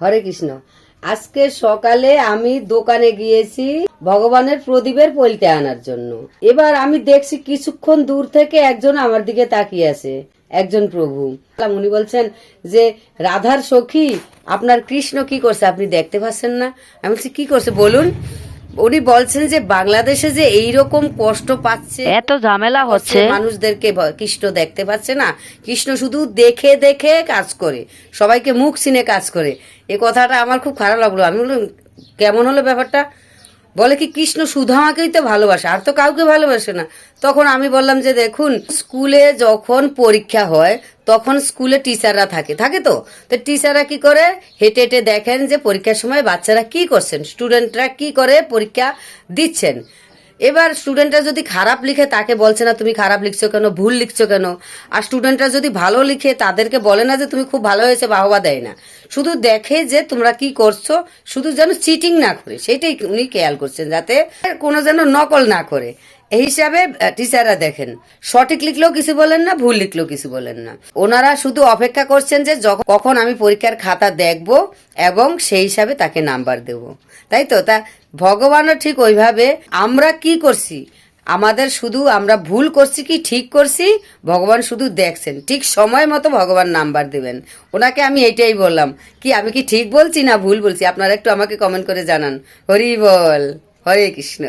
হরে কৃষ্ণ। আজকে সকালে আমি দোকানে গিয়েছি ভগবানের প্রদীপের পলতে আনার জন্য। এবার আমি দেখছি কিছুক্ষণ দূর থেকে একজন আমার দিকে তাকিয়ে আছে, একজন প্রভু। উনি বলছেন যে, রাধার সখী, আপনার কৃষ্ণ কি করছে আপনি দেখতে পাচ্ছেন না? আমি বলছি, কি করছে? বলুন। উনি বলছেন যে বাংলাদেশে যে এইরকম কষ্ট পাচ্ছে এত ঝামেলা হচ্ছে। মানুষদেরকে কৃষ্ণ দেখতে পাচ্ছে না। কৃষ্ণ শুধু দেখে দেখে কাজ করে সবাইকে মুখ চিনে কাজ করে। এ কথাটা আমার খুব খারাপ লাগল। আমি বললাম কেমন হলো ব্যাপারটা? বলে কি কৃষ্ণ শুধু আমাকেই তো ভালোবাসে আর তো কাউকে ভালোবাসে না। তখন আমি বললাম যে দেখুন স্কুলে যখন পরীক্ষা হয় তখন স্কুলে টিচাররা থাকে থাকে তো? তো টিচাররা কি করে? হেঁটে হেঁটে দেখেন যে পরীক্ষার সময় বাচ্চারা কি করছেন, স্টুডেন্টরা কি করে পরীক্ষা দিচ্ছেন। এবার স্টুডেন্টরা যদি খারাপ লিখে তাকে বলছে না, তুমি খারাপ লিখছো কেন? ভুল লিখছো কেন? আর স্টুডেন্টরা যদি ভালো লিখে তাদেরকে বলে না যে, তুমি খুব ভালো হয়েছে, বাহবা দেয় না। শুধু দেখে যে তোমরা কি করছ, শুধু যেন চিটিং না করে, সেটাই উনি খেয়াল করছেন, যাতে কোনো যেন নকল না করে। এই হিসাবে টিচাররা দেখেন, সঠিক লিখলেও কিছু বলেন না, ভুল লিখলেও কিছু বলেন না। ওনারা শুধু অপেক্ষা করছেন যে কখন আমি পরীক্ষার খাতা দেখব এবং সেই হিসাবে তাকে নাম্বার দেব। তাই তো? তা ভগবানও ঠিক ওইভাবে, আমরা কি করছি? আমাদের শুধু আমরা ভুল করছি কি ঠিক করছি? ভগবান শুধু দেখছেন। ঠিক সময় মতো ভগবান নাম্বার দেবেন। ওনাকে আমি এটাই বললাম, কি আমি কি ঠিক বলছি না ভুল বলছি? আপনারা একটু আমাকে কমেন্ট করে জানান। হরি বল, হরে কৃষ্ণ।